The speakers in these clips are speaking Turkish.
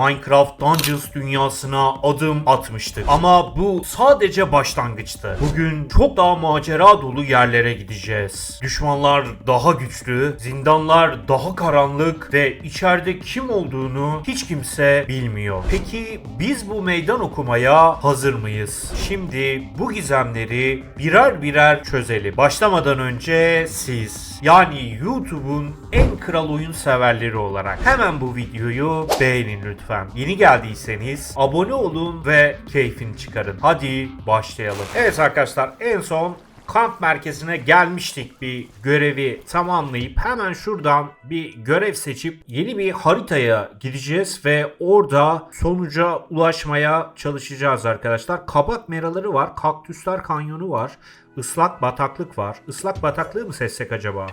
Minecraft Dungeons dünyasına adım atmıştık. Ama bu sadece başlangıçtı. Bugün çok daha macera dolu yerlere gideceğiz. Düşmanlar daha güçlü, zindanlar daha karanlık ve içeride kim olduğunu hiç kimse bilmiyor. Peki biz bu meydan okumaya hazır mıyız? Şimdi bu gizemleri birer birer çözelim. Başlamadan önce siz yani YouTube'un en kral oyun severleri olarak hemen bu videoyu beğenin lütfen. Yeni geldiyseniz abone olun ve keyfini çıkarın. Hadi başlayalım. Evet arkadaşlar en son kamp merkezine gelmiştik bir görevi tamamlayıp hemen şuradan bir görev seçip yeni bir haritaya gideceğiz ve orada sonuca ulaşmaya çalışacağız arkadaşlar. Kabak meraları var, kaktüsler kanyonu var, ıslak bataklık var. Islak bataklığı mı seçsek acaba?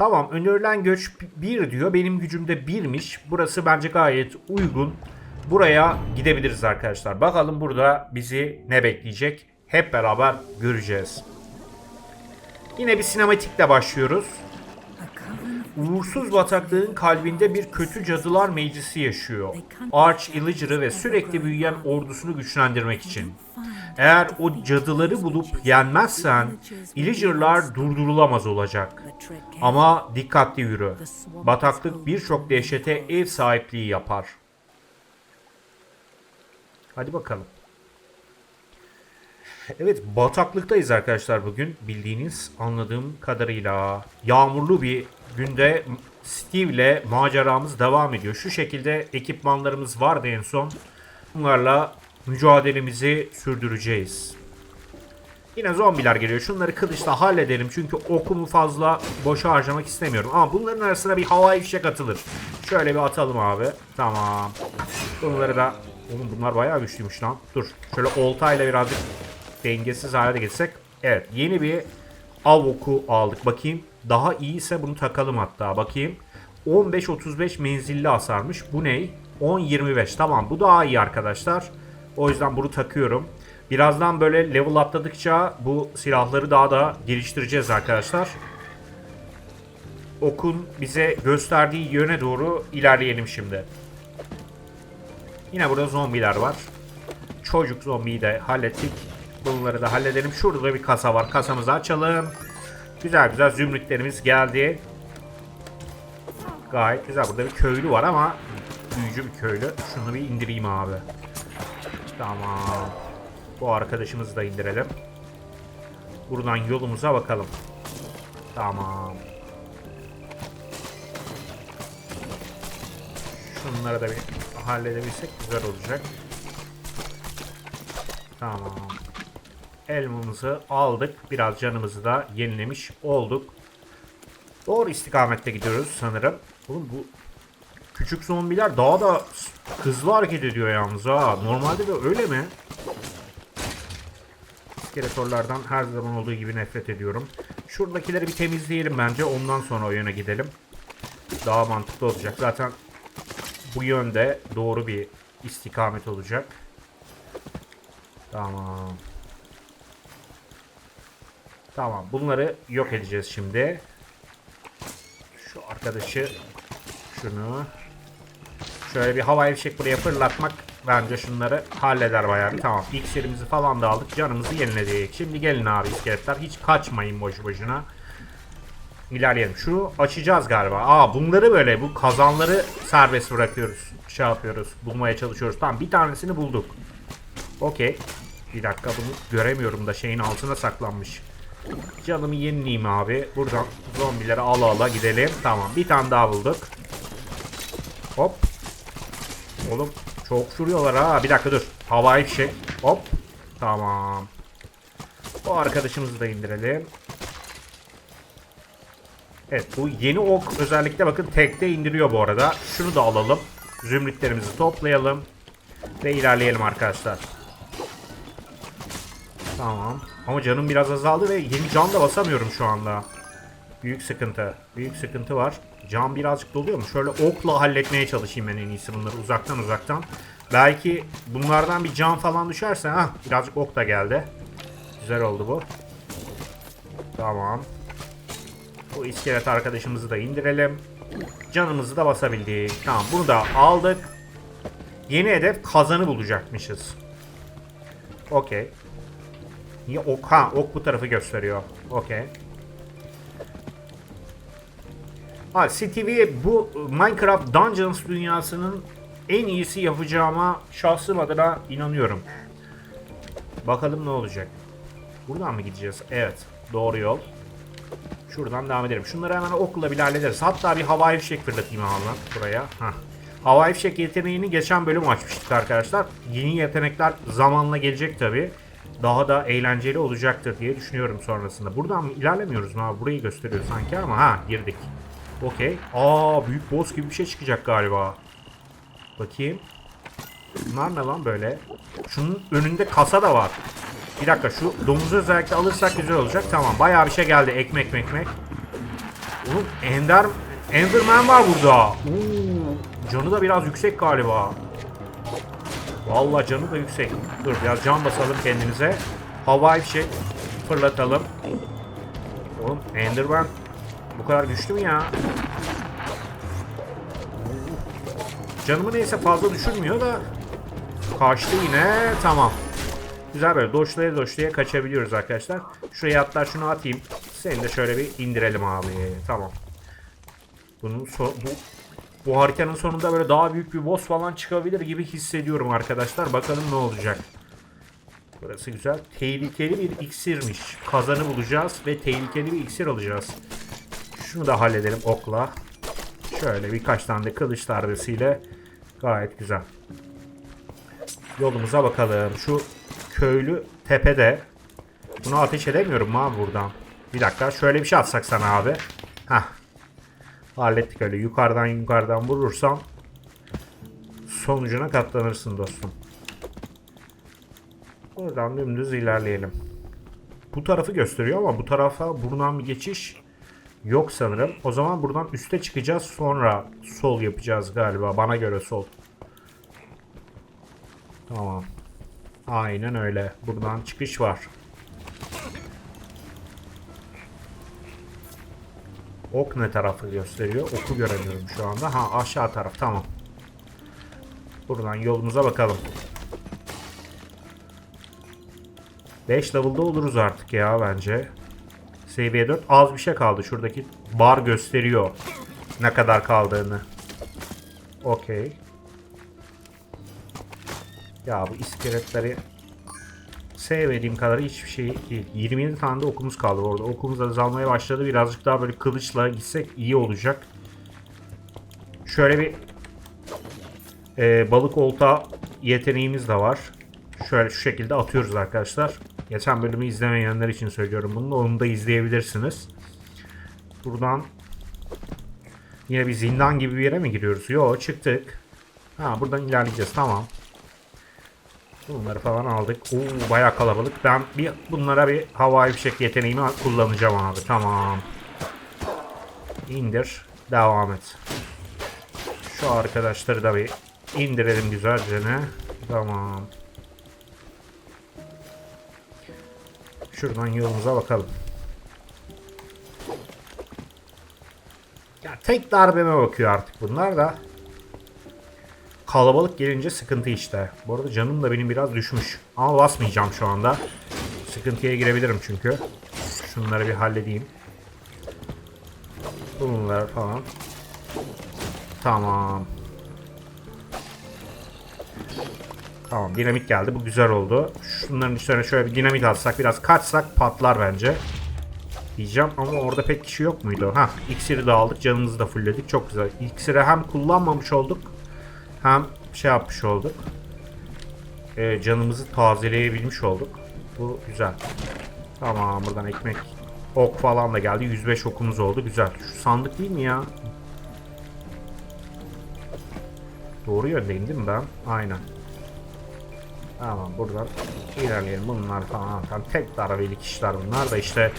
Tamam önerilen göç 1 diyor. Benim gücümde 1'miş. Burası bence gayet uygun. Buraya gidebiliriz arkadaşlar. Bakalım burada bizi ne bekleyecek? Hep beraber göreceğiz. Yine bir sinematikle başlıyoruz. Uğursuz bataklığın kalbinde bir kötü cadılar meclisi yaşıyor. Arch Illager'ı ve sürekli büyüyen ordusunu güçlendirmek için. Eğer o cadıları bulup yenmezsen Illager'lar durdurulamaz olacak. Ama dikkatli yürü. Bataklık birçok dehşete ev sahipliği yapar. Hadi bakalım. Evet bataklıktayız arkadaşlar bugün bildiğiniz anladığım kadarıyla. Yağmurlu bir günde Steve ile maceramız devam ediyor. Şu şekilde ekipmanlarımız vardı en son. Bunlarla mücadelemizi sürdüreceğiz. Yine zombiler geliyor. Şunları kılıçla halledelim çünkü okumu fazla boşa harcamak istemiyorum. Ama bunların arasına bir havai fişek atılır. Şöyle bir atalım abi. Tamam. Bunları da... Oğlum bunlar bayağı güçlüymüş lan. Dur. Şöyle oltayla birazcık dengesiz hale de getirsek. Evet yeni bir av oku aldık. Bakayım daha iyiyse bunu takalım hatta. Bakayım. 15-35 menzilli hasarmış. Bu ne? 10-25. Tamam bu daha iyi arkadaşlar. O yüzden bunu takıyorum. Birazdan böyle level atladıkça bu silahları daha da geliştireceğiz arkadaşlar. Okun bize gösterdiği yöne doğru ilerleyelim şimdi. Yine burada zombiler var. Çocuk zombiyi de hallettik. Bunları da halledelim. Şurada da bir kasa var. Kasamızı açalım. Güzel güzel zümrütlerimiz geldi. Gayet güzel. Burada bir köylü var ama büyücü bir köylü. Şunu bir indireyim abi. Tamam. Bu arkadaşımızı da indirelim. Buradan yolumuza bakalım. Tamam. Şunları da bir halledebilsek güzel olacak. Tamam. Elmamızı aldık. Biraz canımızı da yenilemiş olduk. Doğru istikamette gidiyoruz sanırım. Oğlum bu küçük zombiler daha da hızlı hareket ediyor yalnız ha. Normalde de öyle mi? İskeletorlardan her zaman olduğu gibi nefret ediyorum. Şuradakileri bir temizleyelim bence. Ondan sonra o yöne gidelim. Daha mantıklı olacak. Zaten bu yönde doğru bir istikamet olacak. Tamam. Tamam. Bunları yok edeceğiz şimdi. Şu arkadaşı şunu şöyle bir havai fişek buraya fırlatmak bence şunları halleder bayağı. Tamam. İksirimizi falan da aldık. Canımızı yeniledik. Şimdi gelin abi iskeletler. Hiç kaçmayın boşu boşuna. İlerleyelim. Şunu açacağız galiba. Aa bunları böyle bu kazanları serbest bırakıyoruz. Şey yapıyoruz. Bulmaya çalışıyoruz. Tamam bir tanesini bulduk. Okey. Bir dakika bunu göremiyorum da şeyin altına saklanmış. Canımı yenileyim abi. Buradan zombileri ala ala gidelim. Tamam bir tane daha bulduk. Hop. Oğlum çok vuruyorlar ha. Bir dakika dur. Havai fişek. Hop. Tamam. Bu arkadaşımızı da indirelim. Evet bu yeni ok özellikle bakın tekte indiriyor bu arada. Şunu da alalım. Zümrütlerimizi toplayalım. Ve ilerleyelim arkadaşlar. Tamam. Ama canım biraz azaldı ve yeni can da basamıyorum şu anda. Büyük sıkıntı. Büyük sıkıntı var. Can birazcık doluyor mu? Şöyle okla halletmeye çalışayım ben en iyisi bunları uzaktan uzaktan. Belki bunlardan bir can falan düşerse ha birazcık ok da geldi. Güzel oldu bu. Tamam. Bu iskelet arkadaşımızı da indirelim. Canımızı da basabildik. Tamam bunu da aldık. Yeni hedef kazanı bulacakmışız. Okey. Niye ok? Ha ok bu tarafı gösteriyor. Okey. Ha CTV bu Minecraft Dungeons dünyasının en iyisi yapacağıma şahsım adına inanıyorum. Bakalım ne olacak. Buradan mı gideceğiz? Evet. Doğru yol. Şuradan devam edelim. Şunları hemen okla bile hallederiz. Hatta bir havai fişek fırlatayım abi buraya. Hah. Havai fişek yeteneğini geçen bölüm açmıştık arkadaşlar. Yeni yetenekler zamanla gelecek tabi. Daha da eğlenceli olacaktır diye düşünüyorum sonrasında. Buradan mı ilerlemiyoruz mu abi? Burayı gösteriyor sanki ama ha girdik. Okey. Aa büyük boss gibi bir şey çıkacak galiba. Bakayım. Bunlar ne lan böyle? Şunun önünde kasa da var. Bir dakika şu domuzu özellikle alırsak güzel olacak. Tamam bayağı bir şey geldi. Ekmek mekmek. Oğlum Ender, Enderman var burada. Oo, canı da biraz yüksek galiba. Vallahi canı da yüksek. Dur biraz can basalım kendimize. Havai fişek fırlatalım. Oğlum Enderman bu kadar güçlü mü ya? Canımı neyse fazla düşürmüyor da kaçtı yine. Tamam. Güzel böyle doşlaya doşlaya kaçabiliyoruz arkadaşlar. Şuraya atlar şunu atayım. Seni de şöyle bir indirelim abi. Tamam. Bunun so bu bu haritanın sonunda böyle daha büyük bir boss falan çıkabilir gibi hissediyorum arkadaşlar. Bakalım ne olacak. Burası güzel. Tehlikeli bir iksirmiş. Kazanı bulacağız ve tehlikeli bir iksir alacağız. Şunu da halledelim okla. Şöyle birkaç tane de kılıç darbesiyle gayet güzel. Yolumuza bakalım. Şu köylü tepede. Bunu ateş edemiyorum abi buradan? Bir dakika şöyle bir şey atsak sana abi. Hah. Hallettik öyle yukarıdan yukarıdan vurursam sonucuna katlanırsın dostum. Buradan dümdüz ilerleyelim. Bu tarafı gösteriyor ama bu tarafa buradan bir geçiş yok sanırım. O zaman buradan üste çıkacağız sonra sol yapacağız galiba. Bana göre sol. Tamam. Aynen öyle. Buradan çıkış var. Ok ne tarafı gösteriyor? Oku göremiyorum şu anda. Ha aşağı taraf tamam. Buradan yolumuza bakalım. 5 level'da oluruz artık ya bence. Seviye 4 az bir şey kaldı. Şuradaki bar gösteriyor ne kadar kaldığını. Okey. Ya bu iskeletleri sevmediğim kadar hiçbir şey değil. 27 tane de okumuz kaldı orada. Okumuz azalmaya başladı. Birazcık daha böyle kılıçla gitsek iyi olacak. Şöyle bir e, balık olta yeteneğimiz de var. Şöyle şu şekilde atıyoruz arkadaşlar. Geçen bölümü izlemeyenler için söylüyorum bunu. Onu da izleyebilirsiniz. Buradan yine bir zindan gibi bir yere mi giriyoruz? Yo çıktık. Ha buradan ilerleyeceğiz. Tamam. Bunları falan aldık. Oo bayağı kalabalık. Ben bir bunlara bir havai fişek yeteneğimi kullanacağım abi. Tamam. İndir. Devam et. Şu arkadaşları da bir indirelim güzelce ne. Tamam. Şuradan yolumuza bakalım. Ya tek darbeme bakıyor artık bunlar da. Kalabalık gelince sıkıntı işte. Bu arada canım da benim biraz düşmüş. Ama basmayacağım şu anda. Sıkıntıya girebilirim çünkü. Şunları bir halledeyim. Bunlar falan. Tamam. Tamam dinamit geldi. Bu güzel oldu. Şunların üstüne şöyle bir dinamit atsak biraz kaçsak patlar bence. Diyeceğim ama orada pek kişi yok muydu? Ha iksiri de aldık. Canımızı da fullledik. Çok güzel. İksiri hem kullanmamış olduk. Hem şey yapmış olduk. Ee, canımızı tazeleyebilmiş olduk. Bu güzel. Tamam buradan ekmek ok falan da geldi. 105 okumuz oldu. Güzel. Şu sandık değil mi ya? Doğru yöndeyim değil mi ben? Aynen. Tamam buradan ilerleyelim. Bunlar falan tam tek darbelik işler bunlar da işte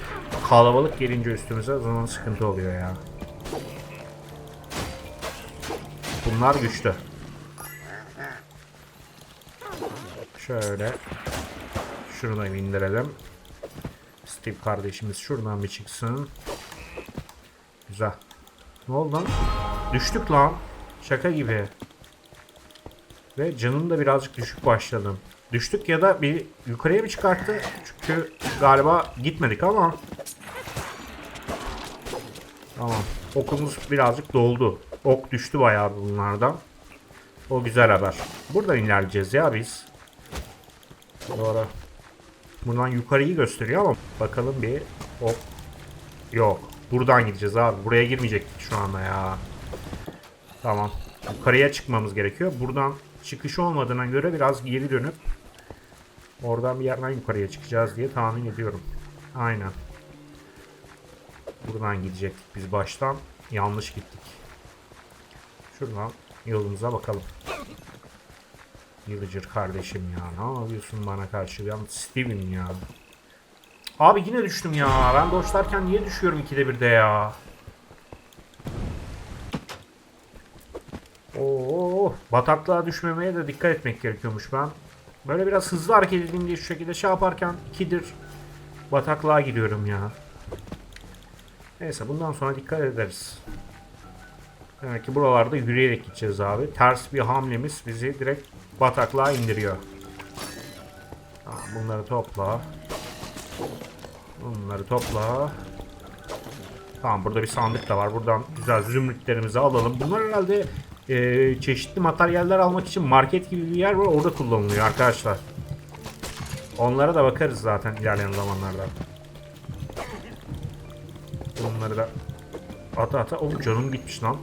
kalabalık gelince üstümüze o zaman sıkıntı oluyor ya. Bunlar güçlü. Şöyle şunu da indirelim. Steve kardeşimiz şuradan bir çıksın. Güzel. Ne oldu lan? Düştük lan. Şaka gibi. Ve canım da birazcık düşük başladım. Düştük ya da bir yukarıya mı çıkarttı? Çünkü galiba gitmedik ama. Tamam. Okumuz birazcık doldu. Ok düştü bayağı bunlardan. O güzel haber. Buradan ilerleyeceğiz ya biz. Doğru. Buradan yukarıyı gösteriyor ama bakalım bir. Hop. Yok. Buradan gideceğiz abi. Buraya girmeyecektik şu anda ya. Tamam. Yukarıya çıkmamız gerekiyor. Buradan çıkış olmadığına göre biraz geri dönüp oradan bir yerden yukarıya çıkacağız diye tahmin ediyorum. Aynen. Buradan gidecektik biz baştan. Yanlış gittik. Şuradan yolumuza bakalım. Villager kardeşim ya. Ne yapıyorsun bana karşı? Ben Steven ya. Abi yine düştüm ya. Ben doşlarken niye düşüyorum ikide birde ya? Oo, bataklığa düşmemeye de dikkat etmek gerekiyormuş ben. Böyle biraz hızlı hareket edeyim diye şu şekilde şey yaparken ikidir bataklığa gidiyorum ya. Neyse bundan sonra dikkat ederiz. Demek ki buralarda yürüyerek gideceğiz abi. Ters bir hamlemiz bizi direkt bataklığa indiriyor. Tamam, bunları topla. Bunları topla. Tamam burada bir sandık da var. Buradan güzel zümrütlerimizi alalım. Bunlar herhalde e, çeşitli materyaller almak için market gibi bir yer var. Orada kullanılıyor arkadaşlar. Onlara da bakarız zaten ilerleyen zamanlarda. Bunları da ata ata. Oğlum canım gitmiş lan.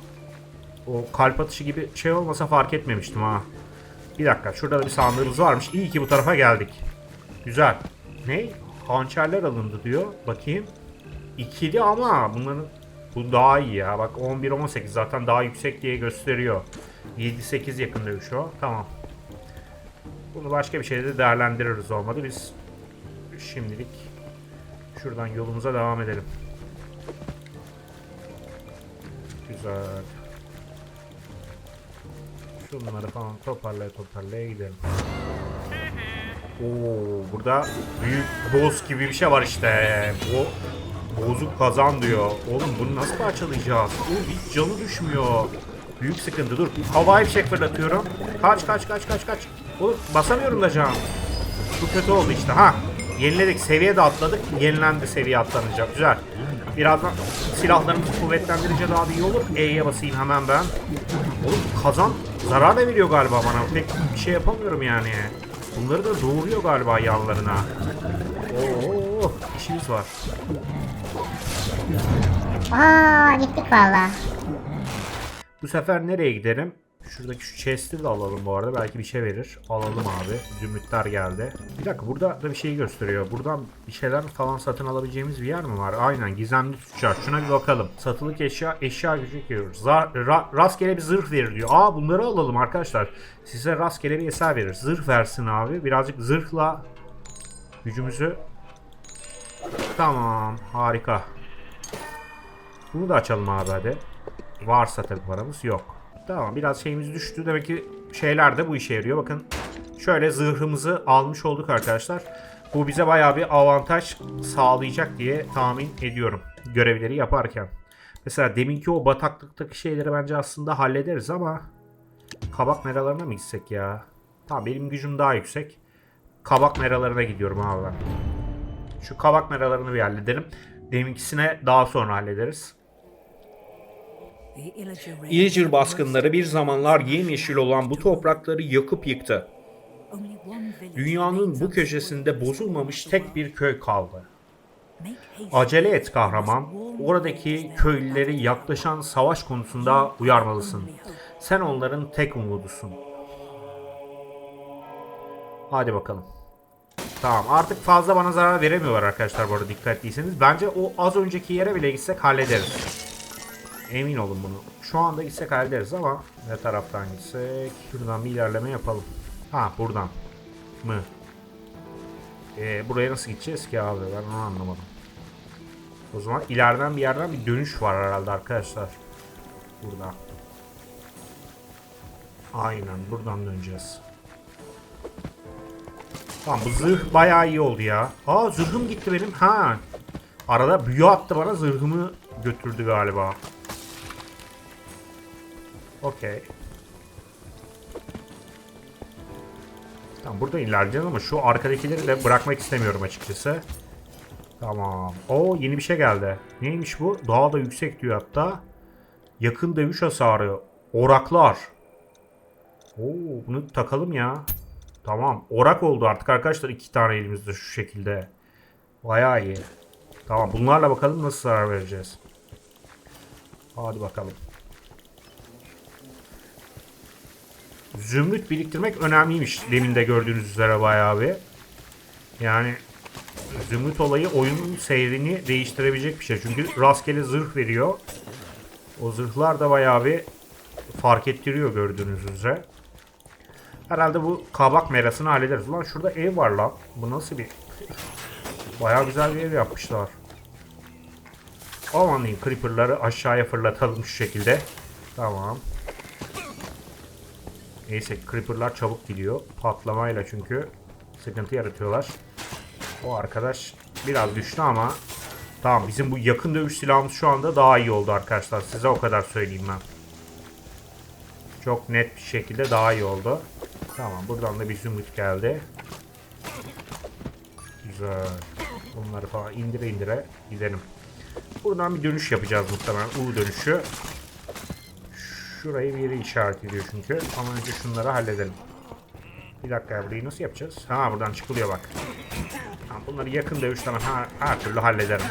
O kalp atışı gibi şey olmasa fark etmemiştim ha. Bir dakika şurada da bir sandığımız varmış. İyi ki bu tarafa geldik. Güzel. Ne? Hançerler alındı diyor. Bakayım. İkili ama bunların bu daha iyi ya. Bak 11-18 zaten daha yüksek diye gösteriyor. 7-8 yakındaymış o. Tamam. Bunu başka bir şeyde değerlendiririz olmadı. Biz şimdilik şuradan yolumuza devam edelim. Güzel. Şunları falan toparlaya toparlaya gidelim. Oo, burada büyük boss gibi bir şey var işte. Bu bozuk kazan diyor. Oğlum bunu nasıl parçalayacağız? Oğlum hiç canı düşmüyor. Büyük sıkıntı. Dur. Havai fişek fırlatıyorum. Kaç kaç kaç kaç kaç. Oğlum basamıyorum da can. Bu kötü oldu işte. Ha. Yeniledik. Seviye de atladık. Yenilendi seviye atlanınca. Güzel. Birazdan silahlarımızı kuvvetlendirince daha da iyi olur. E'ye basayım hemen ben. Oğlum kazan zarar da veriyor galiba bana. Pek bir şey yapamıyorum yani. Bunları da doğuruyor galiba yanlarına. Oo, işimiz var. Aa gittik valla. Bu sefer nereye gidelim? Şuradaki şu chest'i de alalım bu arada. Belki bir şey verir. Alalım abi. Zümrütler geldi. Bir dakika burada da bir şey gösteriyor. Buradan bir şeyler falan satın alabileceğimiz bir yer mi var? Aynen gizemli tüccar. Şuna bir bakalım. Satılık eşya eşya gücü görüyoruz. Ra- rastgele bir zırh verir diyor. Aa bunları alalım arkadaşlar. Size rastgele bir eser verir. Zırh versin abi. Birazcık zırhla gücümüzü Tamam. Harika. Bunu da açalım abi hadi. Varsa tabii paramız yok. Tamam biraz şeyimiz düştü. Demek ki şeyler de bu işe yarıyor. Bakın şöyle zırhımızı almış olduk arkadaşlar. Bu bize bayağı bir avantaj sağlayacak diye tahmin ediyorum. Görevleri yaparken. Mesela deminki o bataklıktaki şeyleri bence aslında hallederiz ama kabak meralarına mı gitsek ya? Tamam benim gücüm daha yüksek. Kabak meralarına gidiyorum abi. Şu kabak meralarını bir halledelim. Deminkisine daha sonra hallederiz. Illager baskınları bir zamanlar yemyeşil olan bu toprakları yakıp yıktı. Dünyanın bu köşesinde bozulmamış tek bir köy kaldı. Acele et kahraman. Oradaki köylüleri yaklaşan savaş konusunda uyarmalısın. Sen onların tek umudusun. Hadi bakalım. Tamam artık fazla bana zarar veremiyorlar arkadaşlar bu arada dikkatliyseniz. Bence o az önceki yere bile gitsek hallederiz. Emin olun bunu. Şu anda gitsek hallederiz ama ne taraftan gitsek? Şuradan bir ilerleme yapalım. Ha buradan mı? Ee, buraya nasıl gideceğiz ki abi? Ben onu anlamadım. O zaman ileriden bir yerden bir dönüş var herhalde arkadaşlar. Burada. Aynen buradan döneceğiz. Tamam bu zırh bayağı iyi oldu ya. Aa zırhım gitti benim. Ha. Arada büyü attı bana zırhımı götürdü galiba. Okey. Tamam burada ilerleyeceğiz ama şu arkadakileri de bırakmak istemiyorum açıkçası. Tamam. O yeni bir şey geldi. Neymiş bu? Daha da yüksek diyor hatta. Yakın dövüş hasarı. Oraklar. Oo, bunu takalım ya. Tamam. Orak oldu artık arkadaşlar iki tane elimizde şu şekilde. Bayağı iyi. Tamam bunlarla bakalım nasıl zarar vereceğiz. Hadi bakalım. Zümrüt biriktirmek önemliymiş. Demin de gördüğünüz üzere bayağı bir. Yani zümrüt olayı oyunun seyrini değiştirebilecek bir şey. Çünkü rastgele zırh veriyor. O zırhlar da bayağı bir fark ettiriyor gördüğünüz üzere. Herhalde bu kabak merasını hallederiz. Ulan şurada ev var lan. Bu nasıl bir... Bayağı güzel bir ev yapmışlar. Aman diyeyim creeper'ları aşağıya fırlatalım şu şekilde. Tamam. Neyse creeper'lar çabuk gidiyor. Patlamayla çünkü sıkıntı yaratıyorlar. O arkadaş biraz düştü ama tamam bizim bu yakın dövüş silahımız şu anda daha iyi oldu arkadaşlar. Size o kadar söyleyeyim ben. Çok net bir şekilde daha iyi oldu. Tamam buradan da bir zümrüt geldi. Güzel. Bunları falan indire indire gidelim. Buradan bir dönüş yapacağız muhtemelen. U dönüşü. Şurayı bir işaret ediyor çünkü. Ama önce şunları halledelim. Bir dakika burayı nasıl yapacağız? Ha buradan çıkılıyor bak. Tamam, bunları yakın dövüşten her, her türlü hallederim.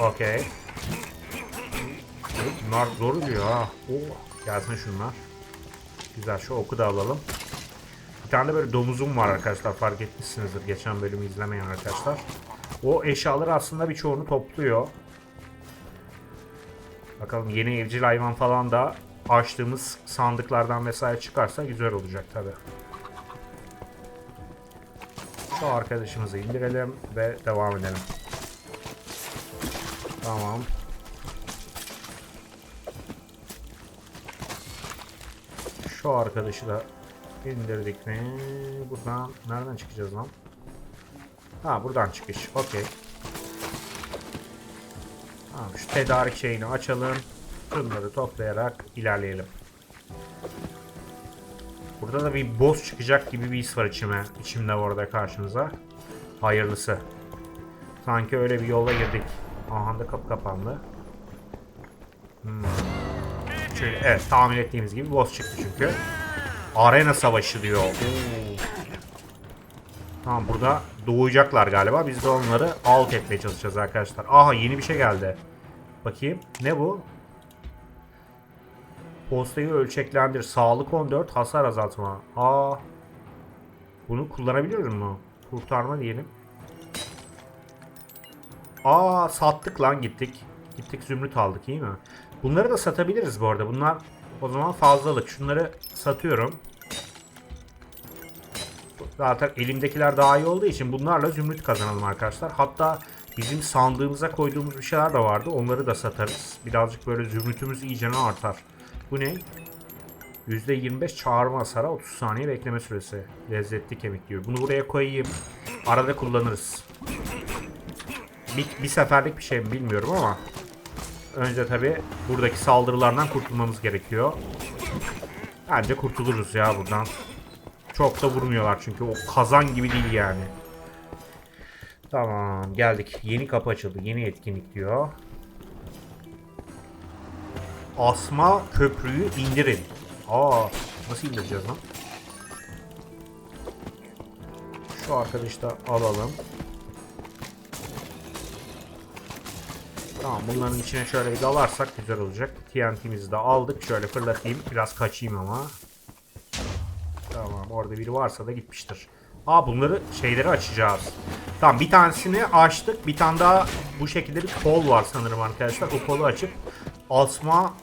Okey. Bunlar zor oluyor ha. Oh, gelsin şunlar. Güzel şu oku da alalım. Bir tane de böyle domuzum var arkadaşlar fark etmişsinizdir geçen bölümü izlemeyen arkadaşlar. O eşyaları aslında birçoğunu topluyor. Bakalım yeni evcil hayvan falan da açtığımız sandıklardan vesaire çıkarsa güzel olacak tabi. Şu arkadaşımızı indirelim ve devam edelim. Tamam. Şu arkadaşı da indirdik mi? Buradan nereden çıkacağız lan? Ha buradan çıkış. Okey. Tamam şu tedarik şeyini açalım. Şunları toplayarak ilerleyelim. Burada da bir boss çıkacak gibi bir his var içime. İçimde orada karşınıza. Hayırlısı. Sanki öyle bir yola girdik. Aha da kapı kapandı. Hmm. Şöyle, evet tahmin ettiğimiz gibi boss çıktı çünkü. Arena savaşı diyor. Oo. Tamam burada doğacaklar galiba. Biz de onları alt etmeye çalışacağız arkadaşlar. Aha yeni bir şey geldi. Bakayım. Ne bu? Postayı ölçeklendir. Sağlık 14, hasar azaltma. Aa. Bunu kullanabiliyoruz mu? Kurtarma diyelim. Aa sattık lan gittik. Gittik zümrüt aldık iyi mi? Bunları da satabiliriz bu arada. Bunlar o zaman fazlalık. Şunları satıyorum. Zaten elimdekiler daha iyi olduğu için bunlarla zümrüt kazanalım arkadaşlar. Hatta bizim sandığımıza koyduğumuz bir şeyler de vardı. Onları da satarız. Birazcık böyle zümrütümüz iyice artar. Bu ne? %25 çağırma hasara 30 saniye bekleme süresi. Lezzetli kemik diyor. Bunu buraya koyayım. Arada kullanırız. Bir, bir seferlik bir şey mi bilmiyorum ama önce tabi buradaki saldırılardan kurtulmamız gerekiyor. Bence kurtuluruz ya buradan. Çok da vurmuyorlar çünkü o kazan gibi değil yani. Tamam geldik. Yeni kapı açıldı. Yeni etkinlik diyor. Asma köprüyü indirin. Aa nasıl indireceğiz lan? Şu arkadaşı da alalım. Tamam bunların içine şöyle bir dalarsak güzel olacak. TNT'mizi de aldık. Şöyle fırlatayım. Biraz kaçayım ama. Tamam orada biri varsa da gitmiştir. Aa bunları şeyleri açacağız. Tamam bir tanesini açtık. Bir tane daha bu şekilde bir kol var sanırım arkadaşlar. O kolu açıp asma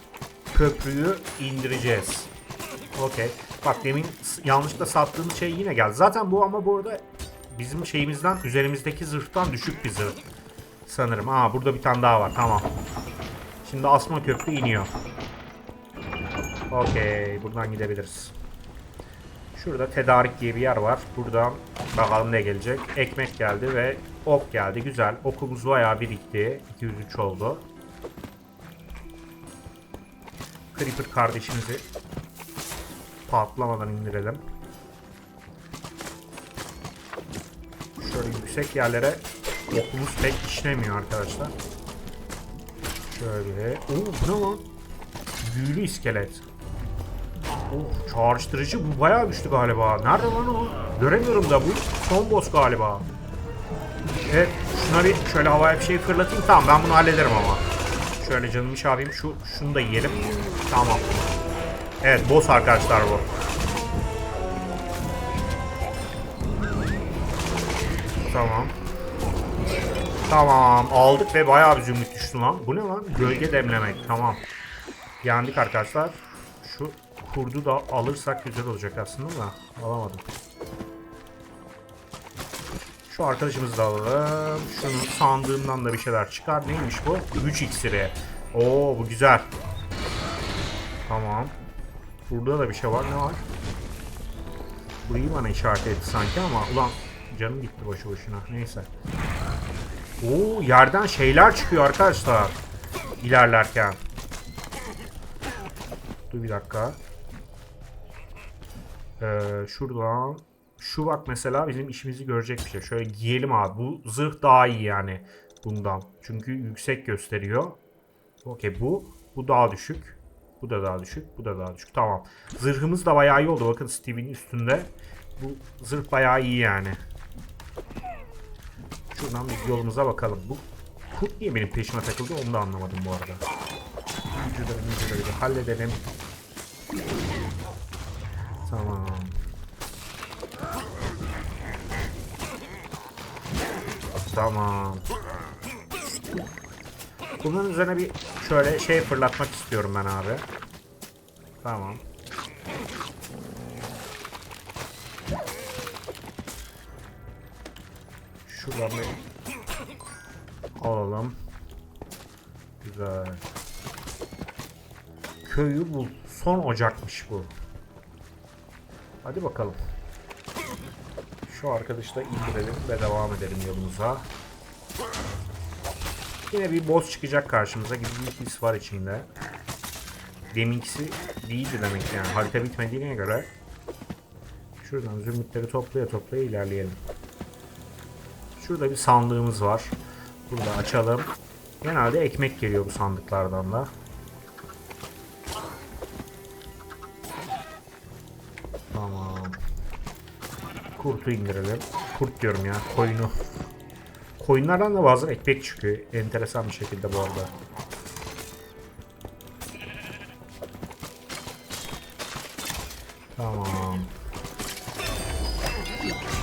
köprüyü indireceğiz. Okey. Bak demin yanlışlıkla sattığımız şey yine geldi. Zaten bu ama bu arada bizim şeyimizden üzerimizdeki zırhtan düşük bir zırh. Sanırım. Aa burada bir tane daha var. Tamam. Şimdi asma köprü iniyor. Okey. Buradan gidebiliriz. Şurada tedarik diye bir yer var. Buradan bakalım ne gelecek. Ekmek geldi ve ok geldi. Güzel. Okumuz bayağı birikti. 203 oldu. Creeper kardeşimizi patlamadan indirelim. Şöyle yüksek yerlere okumuz pek işlemiyor arkadaşlar. Şöyle. Oo bu ne lan? Büyülü iskelet. Oh çağrıştırıcı bu bayağı güçlü galiba. Nerede lan o? Göremiyorum da bu son boss galiba. Evet şuna bir şöyle havaya bir şey fırlatayım. Tamam ben bunu hallederim ama. Şöyle canımı şey yapayım. Şu, şunu da yiyelim. Tamam. Evet boss arkadaşlar bu. Tamam. Tamam aldık ve bayağı bir zümrüt düştü lan. Bu ne lan? Gölge demlemek. Tamam. Yendik arkadaşlar. Şu kurdu da alırsak güzel olacak aslında da alamadım. Şu arkadaşımızı da alalım. Şunun sandığından da bir şeyler çıkar. Neymiş bu? Güç iksiri. Oo bu güzel. Tamam. Burada da bir şey var. Ne var? Burayı bana işaret etti sanki ama ulan canım gitti boşu boşuna. Neyse. Oo yerden şeyler çıkıyor arkadaşlar. İlerlerken. Dur bir dakika. Ee, şuradan şu bak mesela bizim işimizi görecek bir şey. Şöyle giyelim abi. Bu zırh daha iyi yani bundan. Çünkü yüksek gösteriyor. Okey bu. Bu daha düşük. Bu da daha düşük. Bu da daha düşük. Tamam. Zırhımız da bayağı iyi oldu. Bakın Steve'in üstünde. Bu zırh bayağı iyi yani. Şuradan biz yolumuza bakalım. Bu kurt niye benim peşime takıldı onu da anlamadım bu arada. Mücüleri bir halledelim. Tamam. Tamam. Bunun üzerine bir şöyle şey fırlatmak istiyorum ben abi. Tamam. Şuradan bir alalım. Güzel. Köyü bul. Son ocakmış bu. Hadi bakalım. Şu arkadaşı da indirelim ve devam edelim yolumuza. Yine bir boss çıkacak karşımıza gibi bir his var içinde. Deminkisi değildi demek yani. Harita bitmediğine göre. Şuradan zümrütleri toplaya toplaya ilerleyelim. Şurada bir sandığımız var. Burada açalım. Genelde ekmek geliyor bu sandıklardan da. Kurtu indirelim. Kurt diyorum ya. Koyunu. Koyunlardan da bazen ekmek çıkıyor. Enteresan bir şekilde bu arada. Tamam.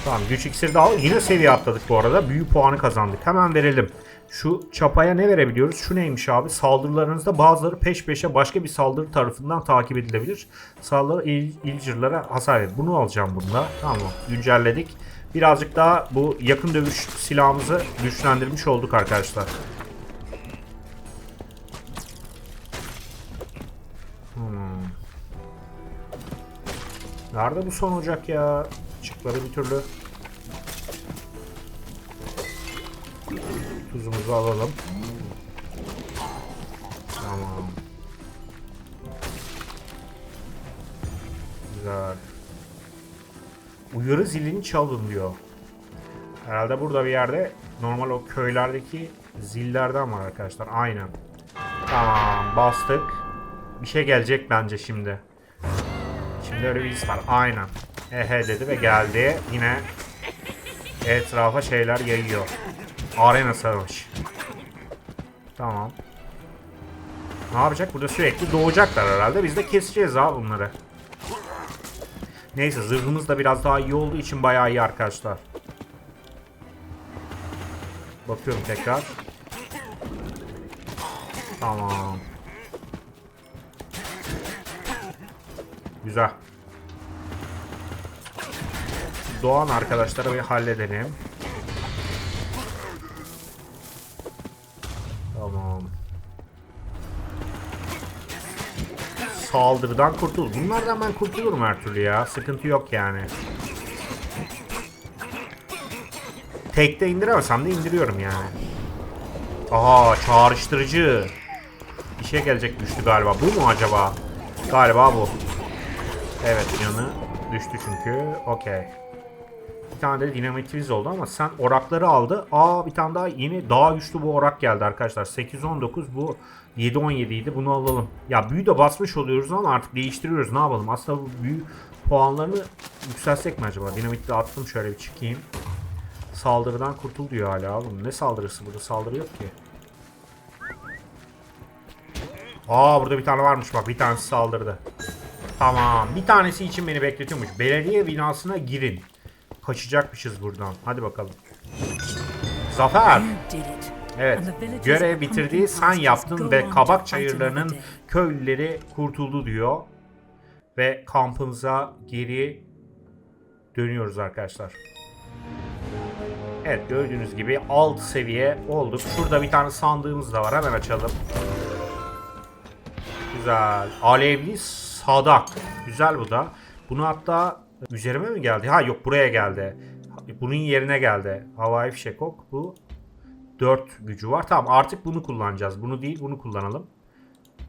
Tamam güç iksiri de al. Yine seviye atladık bu arada. Büyü puanı kazandık. Hemen verelim. Şu çapaya ne verebiliyoruz? Şu neymiş abi? Saldırılarınızda bazıları peş peşe başka bir saldırı tarafından takip edilebilir. Saldırı il, ilcirlere hasar verir. Bunu alacağım bunda. Tamam güncelledik. Birazcık daha bu yakın dövüş silahımızı güçlendirmiş olduk arkadaşlar. Hmm. Nerede bu son ocak ya? Çıkları bir türlü. Tuzumuzu alalım. Tamam. Güzel. Uyarı zilini çalın diyor. Herhalde burada bir yerde normal o köylerdeki zillerden var arkadaşlar. Aynen. Tamam bastık. Bir şey gelecek bence şimdi. Şimdi öyle bir var. Aynen. Ehe dedi ve geldi. Yine etrafa şeyler yayıyor. Arena savaş. Tamam. Ne yapacak? Burada sürekli doğacaklar herhalde. Biz de keseceğiz ha bunları. Neyse zırhımız da biraz daha iyi olduğu için bayağı iyi arkadaşlar. Bakıyorum tekrar. Tamam. Güzel. Doğan arkadaşları bir halledelim. Saldırıdan kurtul. Bunlardan ben kurtulurum her türlü ya. Sıkıntı yok yani. Tekte indiremesem de indiriyorum yani. Aha çağrıştırıcı. Bir şey gelecek düştü galiba. Bu mu acaba? Galiba bu. Evet yanı düştü çünkü. Okey. Bir tane de dinamitimiz oldu ama sen orakları aldı. Aa bir tane daha yeni daha güçlü bu orak geldi arkadaşlar. 819 bu 717 idi. Bunu alalım. Ya büyü de basmış oluyoruz ama artık değiştiriyoruz. Ne yapalım? Aslında bu büyü puanlarını yükseltsek mi acaba? Dinamitle attım şöyle bir çıkayım. Saldırıdan kurtul diyor hala oğlum. Ne saldırısı burada? Saldırı yok ki. Aa burada bir tane varmış bak. Bir tanesi saldırdı. Tamam. Bir tanesi için beni bekletiyormuş. Belediye binasına girin. Kaçacakmışız buradan. Hadi bakalım. Zafer. Evet. Görev bitirdi. Sen yaptın ve kabak çayırlarının köylüleri kurtuldu diyor. Ve kampımıza geri dönüyoruz arkadaşlar. Evet gördüğünüz gibi alt seviye olduk. Şurada bir tane sandığımız da var. Hemen açalım. Güzel. Alevli sadak. Güzel bu da. Bunu hatta üzerime mi geldi? Ha yok buraya geldi. Bunun yerine geldi. Havai fişek. Bu 4 gücü var. Tamam artık bunu kullanacağız. Bunu değil bunu kullanalım.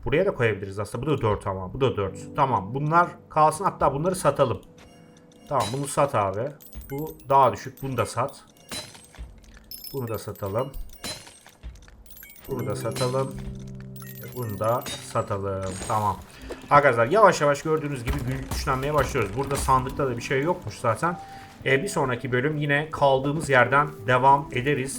Buraya da koyabiliriz aslında. Bu da 4 ama. Bu da 4. Tamam bunlar kalsın. Hatta bunları satalım. Tamam bunu sat abi. Bu daha düşük. Bunu da sat. Bunu da satalım. Bunu da satalım. Bunu da satalım. Tamam. Arkadaşlar yavaş yavaş gördüğünüz gibi gü- güçlenmeye başlıyoruz. Burada sandıkta da bir şey yokmuş zaten. E, bir sonraki bölüm yine kaldığımız yerden devam ederiz.